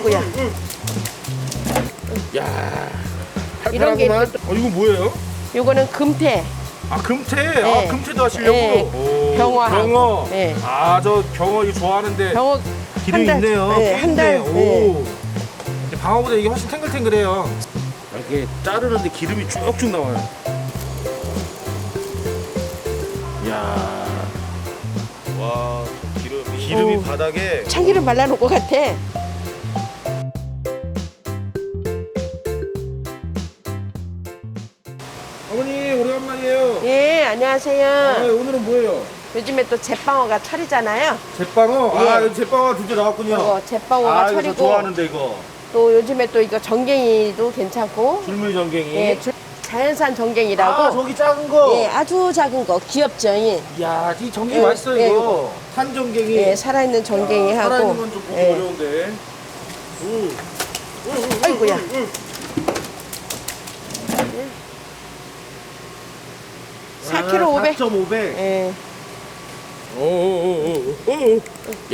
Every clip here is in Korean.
아이고야. 야. 이런 게 팔팔하구만. 어 이거 뭐예요? 요거는 금태. 아 금태. 네. 아 금태도 하시려고. 네. 오, 병어하고. 병어. 네. 아저 병어 이거 좋아하는데 병어 기름이 한 달, 있네요. 네, 한 달. 오. 네. 근데 방어보다 이게 훨씬 탱글탱글해요. 아, 이게 자르는데 기름이 쭉쭉 나와요. 야 와 기름 기름이 오. 바닥에 참기름 발라놓은 것 같아. 안녕하세요. 오늘은 뭐예요? 요즘에 또 제빵어가 철이잖아요. 제빵어. 예. 아 제빵어 드디어 나왔군요. 이거 제빵어가 아 이거 저 철이고 좋아하는데 이거 또 요즘에 또 이거 정갱이도 괜찮고 줄무늬 전갱이. 예, 주- 자연산 정갱이라고 아 저기 작은 거. 예, 아주 작은 거 귀엽죠. 예, 야, 이 전갱이 예, 맛있어 예, 이거. 산전갱이. 예, 살아있는 정갱이하고 살아있는 건 좀 보기 예. 어려운데. 음. 아이고야. 음. 4kg 500. 4.500. 예, 오오오오.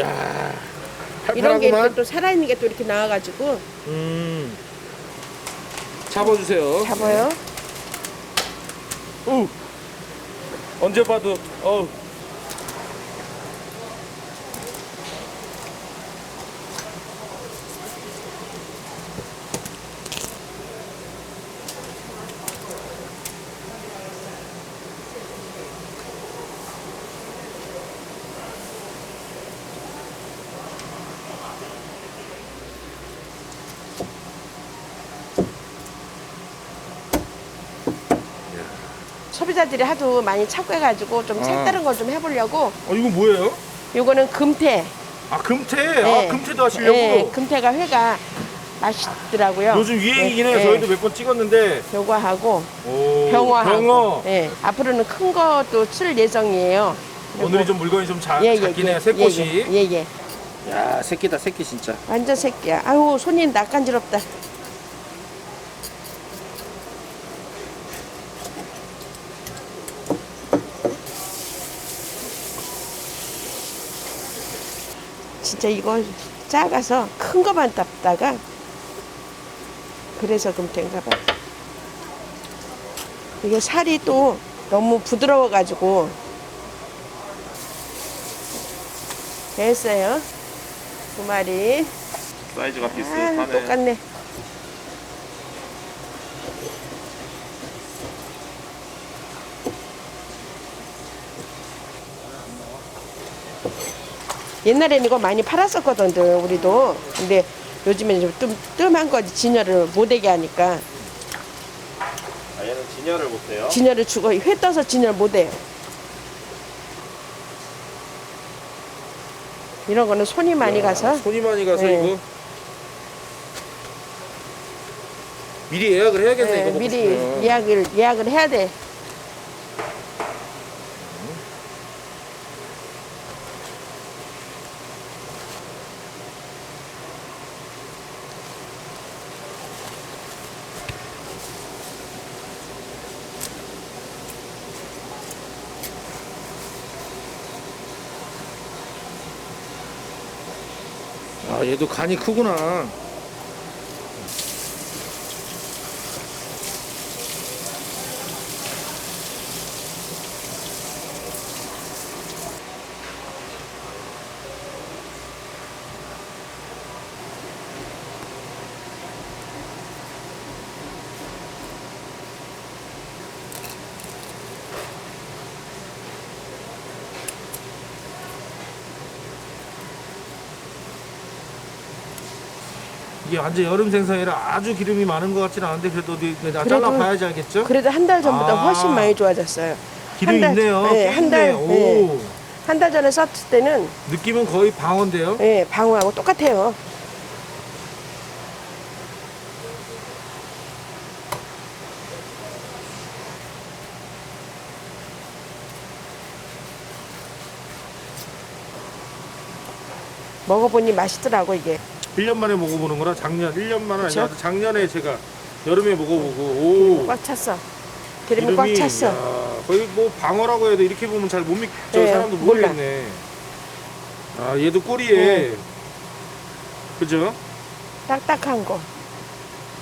야. 이런 게 팔팔하구만. 또 살아있는 게 또 이렇게 나와가지고 음. 잡아주세요. 잡아요. 우. 언제 봐도 어. 소비자들이 하도 많이 찾고 해가지고 좀 아. 색다른 걸 좀 해보려고 어 이거 뭐예요? 요거는 금태. 아 금태. 예. 아 금태도 하시려고. 예, 금태가 회가 맛있더라고요. 요즘 유행이긴 예, 해요. 예. 저희도 몇 번 찍었는데. 요거 하고 오. 병어하고. 병어. 예, 앞으로는 큰 것도 쓸 예정이에요. 오늘이 좀 물건이 좀 자, 예, 예, 작긴 예, 해요. 새 꽃이. 예, 예, 예. 야 새끼다 새끼 진짜. 완전 새끼야. 아유 손이 낯간지럽다. 진짜 이거 작아서 큰 거만 땄다가 그래서 금태인가 봐. 이게 살이 또 너무 부드러워 가지고 됐어요. 두 마리. 사이즈가 아, 비슷하네. 똑같네. 옛날에는 이거 많이 팔았었거든, 우리도. 근데 요즘에는 좀 뜸, 뜸한 거지, 진열을 못하게 하니까. 아, 얘는 진열을 못해요. 진열을 주고, 회 떠서 진열 못해요. 이런 거는 손이 많이 가서. 손이 많이 가서 네. 이거 미리 예약을 해야겠네 네, 이거 먹고 미리 싶으면. 예약을, 예약을 해야 돼. 아 얘도 간이 크구나. 이게 완전 여름 생선이라 아주 기름이 많은 것 같지는 않은데 그래도 어디 그래도- 잘라봐야지 알겠죠? 그래도 한 달 전보다 아. 훨씬 많이 좋아졌어요. 기름이 한 달- 있네요. 네, 한 달, 오 네. 한달 전에 썼을 때는 느낌은 거의 방어인데요. 예, 방어하고 똑같아요. 먹어보니 맛있더라고 이게. 1년 만에 먹어보는 거라 작년 1년 만은 그쵸? 아니라 작년에 제가 여름에 먹어보고 오 꽉 찼어. 기름이 꽉 찼어. 야, 거의 뭐 방어라고 해도 이렇게 보면 잘 못 믿, 저 네, 사람도 몰라. 모르겠네. 아 얘도 꼬리에 네. 그죠? 딱딱한 거.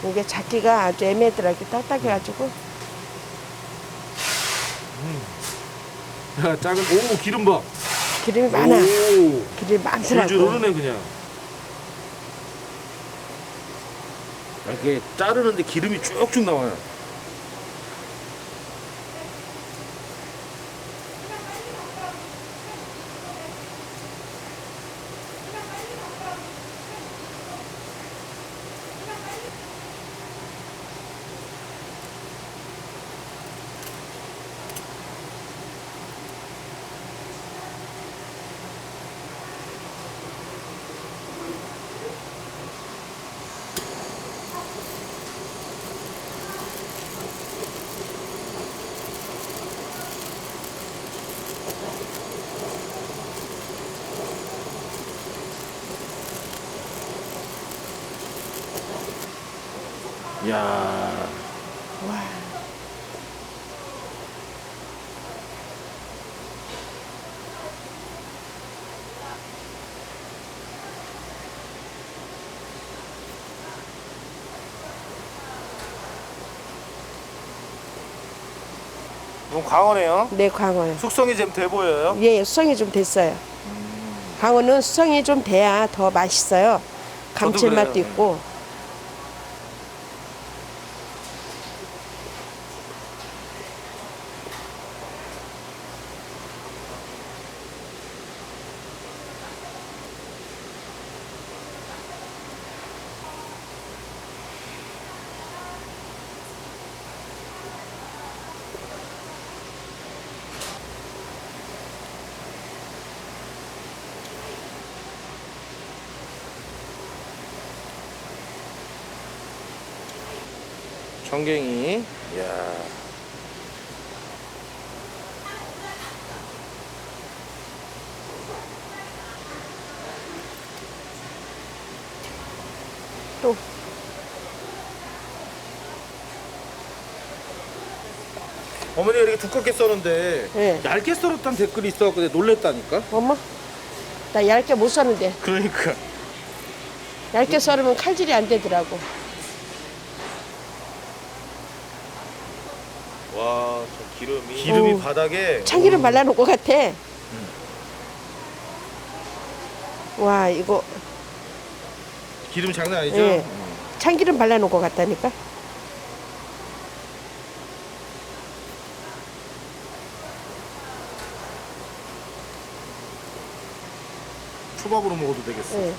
이게 잡기가 아주 애매하더라고. 딱딱해가지고. 야 작은 오 기름 봐. 기름이 많아. 오. 기름이 많더라고. 줄줄 흐르네 그냥. 아, 이게 자르는데 기름이 쭉쭉 나와요. 야. 너무 강하네요. 네, 광어요. 숙성이 좀돼 보여요. 예, 수성이 좀 됐어요. 광어는 수성이 좀 돼야 더 맛있어요. 감칠맛도 그래요. 있고. 청갱이. 야. 또 어머니 이렇게 두껍게 써는데 예. 얇게 썰었다는 댓글이 있어갖고 놀랬다니까. 어머, 나 얇게 못 써는데 그러니까. 얇게 썰으면 칼질이 안 되더라고. 와, 저 기름이. 기름이 오. 바닥에. 참기름 발라놓은 것 같아. 와 이거 기름 장난 아니죠? 예. 참기름 발라놓은 것 같다니까. 초밥으로 먹어도 되겠어. 예.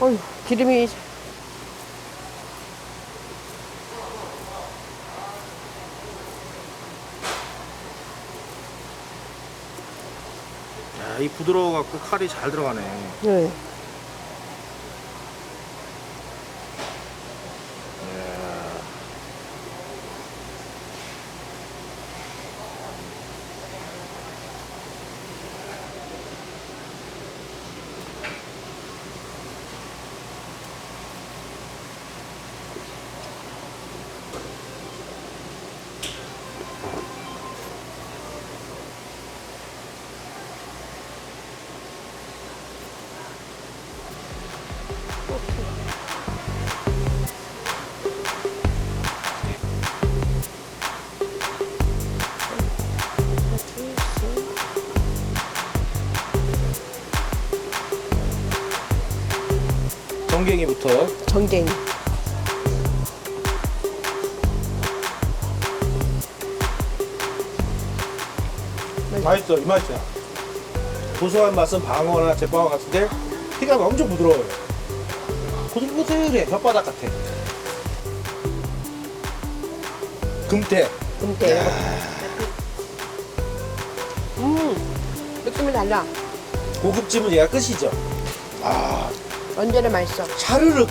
어휴 기름이 야, 이 부드러워 갖고 칼이 잘 들어가네. 예. 정갱이부터. 전갱이. 맛있어 이 맛이야 고소한 맛은 방어나 제빵어 같은데 피가 엄청 부드러워요 고들고들해 혓바닥 같아 금태 금태. 음 느낌이 달라. 고급집은 얘가 끝이죠 아 언제나 맛있어. 차르륵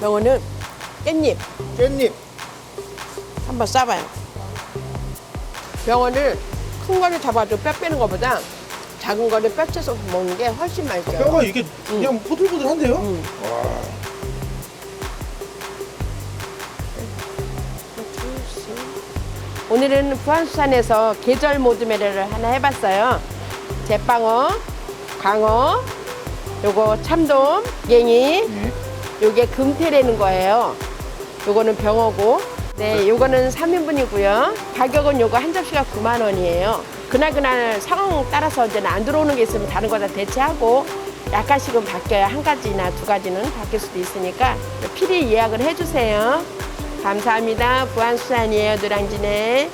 병어는 깻잎 깻잎 한번 싸봐요. 병어를 큰 거를 잡아도 뼈 빼는 것보다 작은 거를 뼈 째서 먹는 게 훨씬 맛있어요. 뼈가 이게 그냥 포들포들한데요 음. 오늘은 부안수산에서 계절 모드메를 하나 해봤어요. 제빵어, 광어, 요거 참돔, 갱이, 네. 요게 금태라는 거예요. 요거는 병어고, 네, 요거는 3인분이고요. 가격은 요거 한 접시가 9만 원이에요. 그날그날 상황 따라서 이제 안 들어오는 게 있으면 다른 거 다 대체하고 약간씩은 바뀌어요. 한 가지나 두 가지는 바뀔 수도 있으니까 필히 예약을 해주세요. 감사합니다. 부안수산이에요, 노량진에.